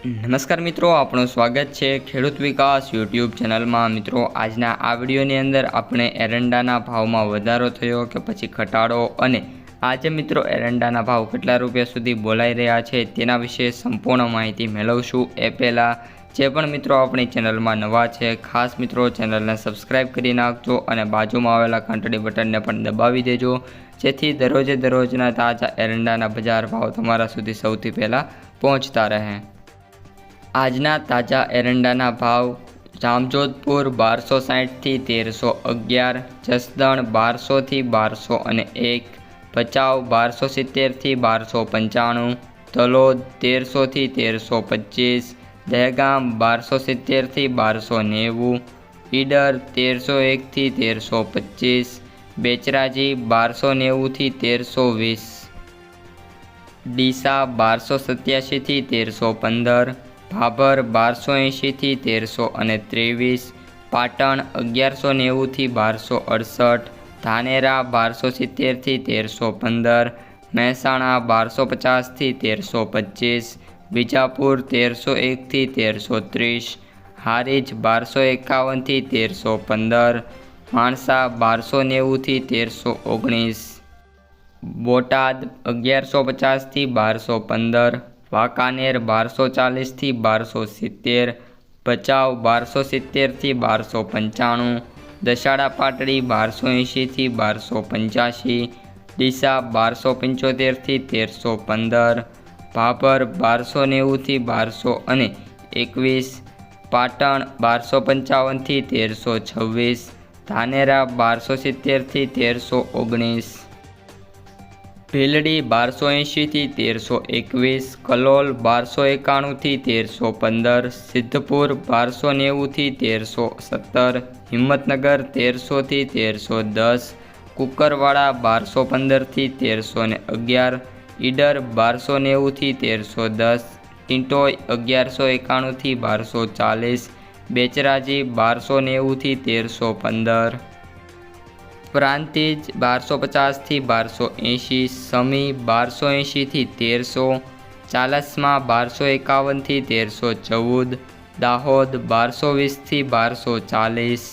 નમસ્કાર મિત્રો, આપણું સ્વાગત છે ખેડૂત વિકાસ યુટ્યુબ ચેનલમાં. મિત્રો, આજના આ વિડીયોની અંદર આપણે એરંડાના ભાવમાં વધારો થયો કે પછી ઘટાડો અને આજે મિત્રો એરંડાના ભાવ કેટલા રૂપિયા સુધી બોલાઈ રહ્યા છે તેના વિશે સંપૂર્ણ માહિતી મેળવશું. એ પહેલાં, જે પણ મિત્રો આપણી ચેનલમાં નવા છે, ખાસ મિત્રો ચેનલને સબસ્ક્રાઈબ કરી નાખજો અને બાજુમાં આવેલા ઘંટડી બટનને પણ દબાવી દેજો. જેથી દરરોજે દરરોજના તાજા એરંડાના બજાર ભાવ તમારા સુધી સૌથી પહેલાં પહોંચતા રહે. આજના તાજા એરંડાના ભાવ જામજોધપુર બારસો સાઠથી તેરસો અગિયાર, જસદણ બારસોથી બારસો અને એક, ભચાઉ બારસો સિત્તેરથી બારસો પંચાણું, તલોદ તેરસોથી તેરસો પચીસ, દહેગામ બારસો સિત્તેરથી બારસો નેવું, ઈડર તેરસો એકથી તેરસો પચીસ, બેચરાજી બારસો નેવુંથી તેરસો વીસ, ડીસા બારસો સત્યાસીથી તેરસો પંદર ભાભર બારસો એંશીથી તેરસો અને ત્રેવીસ, પાટણ અગિયારસો નેવુંથી બારસો અડસઠ, ધાનેરા બારસો સિત્તેરથી તેરસો પંદર, મહેસાણા બારસો પચાસથી તેરસો પચીસ વિજાપુર તેરસો એકથી તેરસો ત્રીસ, હારીજ બારસો એકાવનથી તેરસો પંદર, માણસા બારસો નેવુંથી તેરસો ઓગણીસ, બોટાદ અગિયારસો પચાસથી બારસો પંદર વાંકાનેર બારસો ચાલીસથી બારસો સિત્તેર, ભચાઉ બારસો સિત્તેરથી બારસો પંચાણું દશાડા પાટડી બારસો એંશીથી બારસો પંચ્યાસી ડીસા બારસો પંચોતેરથી તેરસો પંદર, ભાભર બારસો નેવુંથી બારસો અને એકવીસ, પાટણ બારસો પંચાવનથી તેરસો છવ્વીસ, ધાનેરા બારસો સિત્તેરથી તેરસો ઓગણીસ. ભીલડી બારસો એંશીથી તેરસો એકવીસ, કલોલ બારસો એકાણુંથી તેરસો પંદર, સિદ્ધપુર બારસો નેવુંથી તેરસો સત્તર, હિંમતનગર તેરસોથી તેરસો દસ, કુકરવાડા બારસો પંદરથી તેરસો ને અગિયાર, ઈડર બારસો નેવુંથી તેરસો દસ ટિન્ટોય અગિયારસો એકાણુંથી બારસો ચાલીસ, બેચરાજી બારસો નેવુંથી તેરસો પંદર. પ્રાંતિજ બારસો પચાસથી બારસો એંશી, સમી બારસો એંશીથી તેરસો, ચાલસમાં બારસો એકાવનથી તેરસો ચૌદ, દાહોદ બારસો વીસથી બારસો ચાલીસ